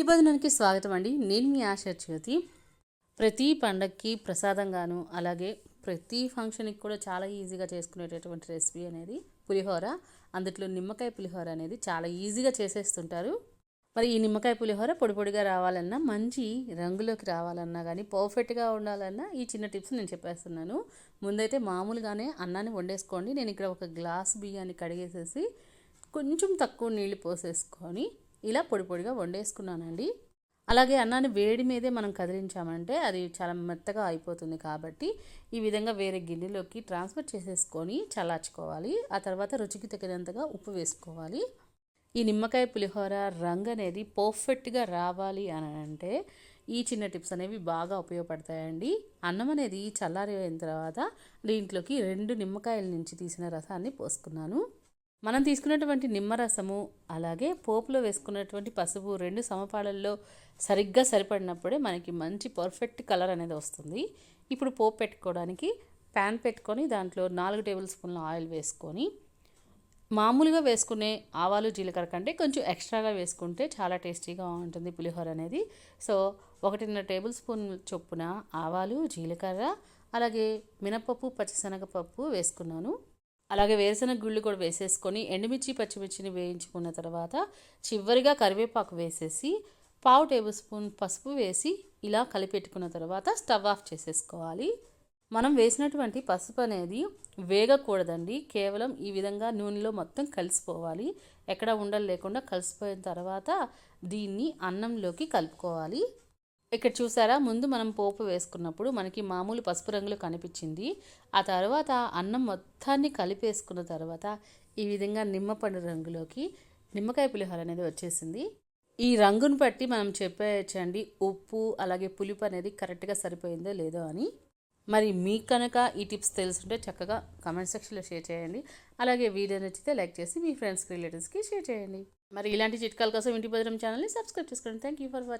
ఇంటి భోజనానికి స్వాగతం అండి నేను మీ ఆశ జ్యోతి. ప్రతి పండక్కి ప్రసాదంగాను అలాగే ప్రతి ఫంక్షన్కి కూడా చాలా ఈజీగా చేసుకునేటటువంటి రెసిపీ అనేది పులిహోర. అందులో నిమ్మకాయ పులిహోర అనేది చాలా ఈజీగా చేసేస్తుంటారు. మరి ఈ నిమ్మకాయ పులిహోర పొడి పొడిగా రావాలన్నా మంచి రంగులోకి రావాలన్నా కానీ పర్ఫెక్ట్గా ఉండాలన్నా ఈ చిన్న టిప్స్ నేను చెప్పేస్తున్నాను. ముందైతే మామూలుగానే అన్నాన్ని వండేసుకోండి. నేను ఇక్కడ ఒక గ్లాస్ బియ్యాన్ని కడిగేసేసి కొంచెం తక్కువ నీళ్ళు పోసేసుకొని ఇలా పొడి పొడిగా వండేసుకున్నానండి. అలాగే అన్నాన్ని వేడి మీదే మనం కదిలించామంటే అది చాలా మెత్తగా అయిపోతుంది కాబట్టి ఈ విధంగా వేరే గిన్నెలోకి ట్రాన్స్ఫర్ చేసేసుకొని చల్లార్చుకోవాలి. ఆ తర్వాత రుచికి తగినంతగా ఉప్పు వేసుకోవాలి. ఈ నిమ్మకాయ పులిహోర రంగు అనేది పర్ఫెక్ట్గా రావాలి అని అంటే ఈ చిన్న టిప్స్ అనేవి బాగా ఉపయోగపడతాయండి. అన్నం అనేది చల్లారి అయిన తర్వాత దీంట్లోకి రెండు నిమ్మకాయల నుంచి తీసిన రసాన్ని పోసుకున్నాను. మనం తీసుకున్నటువంటి నిమ్మరసము అలాగే పోపులో వేసుకున్నటువంటి పసుపు రెండు సమపాలల్లో సరిగ్గా సరిపడినప్పుడే మనకి మంచి పర్ఫెక్ట్ కలర్ అనేది వస్తుంది. ఇప్పుడు పోపు పెట్టుకోవడానికి ప్యాన్ పెట్టుకొని దాంట్లో నాలుగు టేబుల్ స్పూన్ల ఆయిల్ వేసుకొని మామూలుగా వేసుకునే ఆవాలు జీలకర్ర కంటే కొంచెం ఎక్స్ట్రాగా వేసుకుంటే చాలా టేస్టీగా ఉంటుంది పులిహోర అనేది. సో ఒకటిన్నర టేబుల్ స్పూన్ చొప్పున ఆవాలు జీలకర్ర అలాగే మినపప్పు పచ్చిశనగపప్పు వేసుకున్నాను. అలాగే వేరుశనగ గుళ్ళు కూడా వేసేసుకొని ఎండుమిర్చి పచ్చిమిర్చిని వేయించుకున్న తర్వాత చివరిగా కరివేపాకు వేసేసి పావు టేబుల్ స్పూన్ పసుపు వేసి ఇలా కలిపెట్టుకున్న తర్వాత స్టవ్ ఆఫ్ చేసేసుకోవాలి. మనం వేసినటువంటి పసుపు అనేది వేగకూడదండి. కేవలం ఈ విధంగా నూనెలో మొత్తం కలిసిపోవాలి. ఎక్కడ ఉండలు లేకుండా కలిసిపోయిన తర్వాత దీన్ని అన్నంలోకి కలుపుకోవాలి. ఇక్కడ చూసారా? ముందు మనం పోపు వేసుకున్నప్పుడు మనకి మామూలు పసుపు రంగులో కనిపించింది. ఆ తర్వాత అన్నం మొత్తాన్ని కలిపేసుకున్న తర్వాత ఈ విధంగా నిమ్మపండు రంగులోకి నిమ్మకాయ పులిహోర అనేది వచ్చేసింది. ఈ రంగును బట్టి మనం చెప్పేయచ్చండి ఉప్పు అలాగే పులుపు అనేది కరెక్ట్గా సరిపోయిందో లేదో అని. మరి మీకు కనుక ఈ టిప్స్ తెలుసుంటే చక్కగా కమెంట్ సెక్షన్లో షేర్ చేయండి. అలాగే వీడియో నచ్చితే లైక్ చేసి మీ ఫ్రెండ్స్కి రిలేటివ్స్కి షేర్ చేయండి. మరి ఇలాంటి చిట్కాల కోసం ఇంటి భద్రం ఛానల్ని సబ్స్క్రైబ్ చేసుకోండి. Thank you for watching